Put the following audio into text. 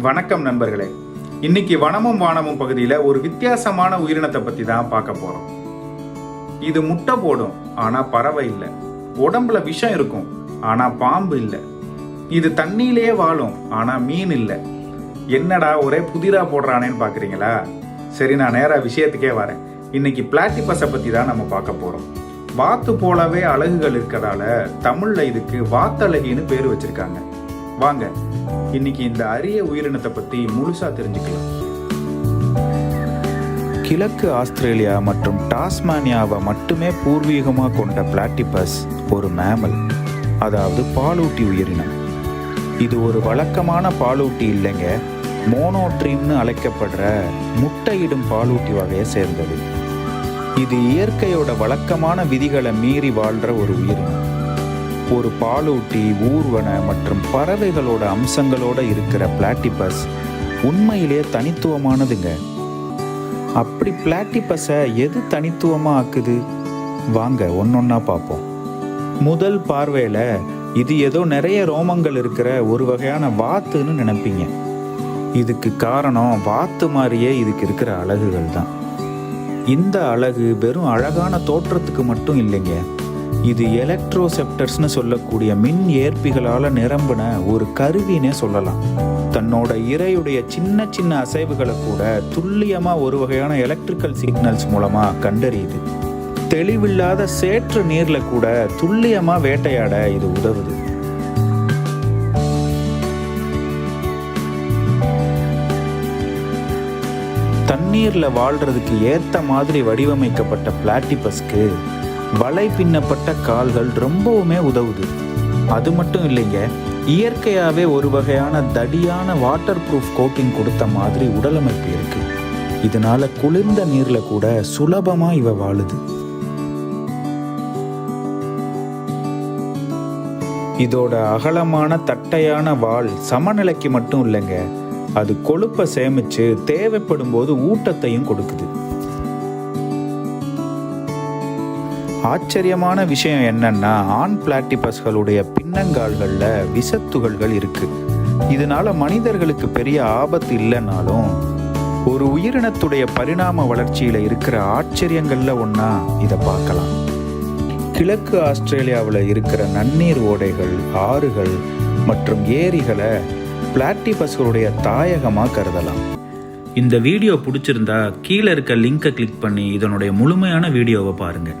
வணக்கம் நண்பர்களே. இன்னைக்கு வனமும் வானமும் பகுதியில் ஒரு வித்தியாசமான உயிரினத்தை பற்றி தான் பார்க்க போகிறோம் இது முட்டை போடும் ஆனால் பறவை இல்லை. உடம்புல விஷம் இருக்கும் ஆனால் பாம்பு இல்லை. இது தண்ணியிலேயே வாழும் ஆனால் மீன் இல்லை. என்னடா ஒரே புதிரா போடுறானேன்னு பாக்குறீங்களா? சரி நான் நேரா விஷயத்துக்கே வரேன். இன்னைக்கு பிளாட்டிபஸை பற்றி தான் நம்ம பார்க்க போறோம். வாத்து போலவே அழகுகள் இருக்கிறதால தமிழ்ல இதுக்கு வாத்தழகின்னு பேர் வச்சிருக்காங்க. வாங்க இன்னைக்கு இந்த அரிய உயிரினத்தை பத்தி முழுசா தெரிஞ்சுக்கலாம். கிழக்கு ஆஸ்திரேலியா மற்றும் டாஸ்மானியாவை மட்டுமே பூர்வீகமாக கொண்ட பிளாட்டிபஸ் ஒரு மேமல் அதாவது பாலூட்டி உயிரினம். இது ஒரு வழக்கமான பாலூட்டி இல்லைங்க மோனோட்ரீம்னு அழைக்கப்படுற முட்டையிடும் பாலூட்டி வகையை சேர்ந்தது. இது இயற்கையோட வழக்கமான விதிகளை மீறி வாழ்கிற ஒரு உயிரினம். ஒரு பாலூட்டி ஊர்வன மற்றும் பறவைகளோட அம்சங்களோட இருக்கிற பிளாட்டிபஸ் உண்மையிலே தனித்துவமானதுங்க. அப்படி பிளாட்டிபஸை எது தனித்துவமாக ஆக்குது? வாங்க ஒன்னொன்னா பார்ப்போம். முதல் பார்வையில் இது ஏதோ நிறைய ரோமங்கள் இருக்கிற ஒரு வகையான வாத்துன்னு நினைப்பீங்க. இதுக்கு காரணம் வாத்து மாதிரியே இதுக்கு இருக்கிற அழகுகள் தான். இந்த அழகு வெறும் அழகான தோற்றத்துக்கு மட்டும் இல்லைங்க. இது எலக்ட்ரோசெப்டர்ஸ்னு சொல்லக்கூடிய மின் ஏற்பிகளால் நிரம்பின ஒரு கருவினே சொல்லலாம். தன்னோட இரையுடைய சின்ன சின்ன அசைவுகளை கூட துல்லியமாக ஒரு வகையான எலக்ட்ரிக்கல் சிக்னல்ஸ் மூலமாக கண்டறியுது. தெளிவில்லாத சேற்று நீரில் கூட துல்லியமாக வேட்டையாட இது உதவுது. தண்ணீரில் வாழ்கிறதுக்கு ஏற்ற மாதிரி வடிவமைக்கப்பட்ட பிளாட்டிபஸ்க்கு வலை பின்னப்பட்ட கால்கள் ரொம்பவுமே உதவுது. அது மட்டும் இல்லைங்க இயற்கையாகவே ஒரு வகையான தடியான வாட்டர் ப்ரூஃப் கோட்டிங் கொடுத்த மாதிரி உடலமைப்பு இருக்கு. இதனால குளிர்ந்த நீர்ல கூட சுலபமா இவ வாழுது. இதோட அகலமான தட்டையான வால் சமநிலைக்கு மட்டும் இல்லைங்க அது கொழுப்பை சேமிச்சு தேவைப்படும் போது ஊட்டத்தையும் கொடுக்குது. ஆச்சரியமான விஷயம் என்னன்னா ஆண் பிளாட்டிபஸ்களுடைய பின்னங்கால்களில் விஷத்துகள்கள் இருக்கு. இதனால மனிதர்களுக்கு பெரிய ஆபத்து இல்லைனாலும் ஒரு உயிரினத்துடைய பரிணாம வளர்ச்சியில இருக்கிற ஆச்சரியங்கள்ல ஒன்றா இதை பார்க்கலாம். கிழக்கு ஆஸ்திரேலியாவில் இருக்கிற நன்னீர் ஓடைகள் ஆறுகள் மற்றும் ஏரிகளை பிளாட்டிபஸ்களுடைய தாயகமாக கருதலாம். இந்த வீடியோ பிடிச்சிருந்தா கீழே இருக்க லிங்கை கிளிக் பண்ணி இதனுடைய முழுமையான வீடியோவை பாருங்கள்